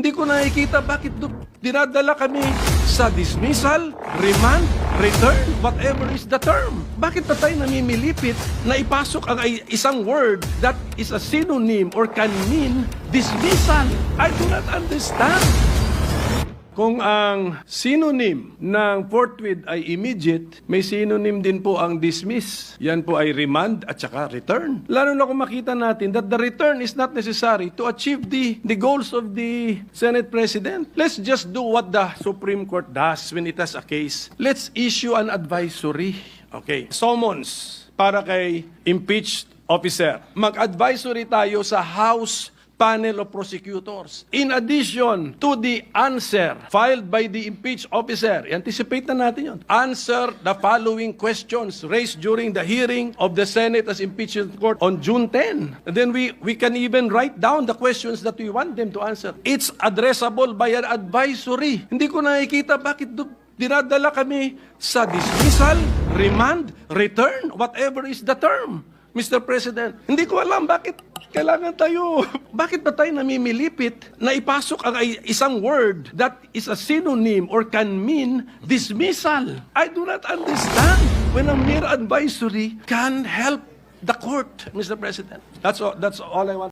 Hindi ko nakikita bakit do- dinadala kami sa dismissal, remand, return, whatever is the term. Bakit pa tayo namimilipit na ipasok ang isang word that is a synonym or can mean dismissal? I do not understand. Kung ang synonym ng forthwith ay immediate, may synonym din po ang dismiss. Yan po ay remand at saka return. Lalo na kung makita natin that the return is not necessary to achieve the, the goals of the Senate President. Let's just do what the Supreme Court does when it has a case. Let's issue an advisory. Okay. Summons para kay impeached officer. Mag-advisory tayo sa House panel of prosecutors. In addition to the answer filed by the impeached officer, anticipate na natin yun. Answer the following questions raised during the hearing of the Senate as impeachment court on June 10. And then we, we can even write down the questions that we want them to answer. It's addressable by an advisory. Hindi ko nakikita bakit do- dinadala kami sa dismissal, remand, return, whatever is the term. Mr. President, hindi ko alam bakit kailangan tayo, bakit ba tayo namimilipit na ipasok ang isang word that is a synonym or can mean dismissal? I do not understand when a mere advisory can help the court, Mr. President. That's all, that's all I want.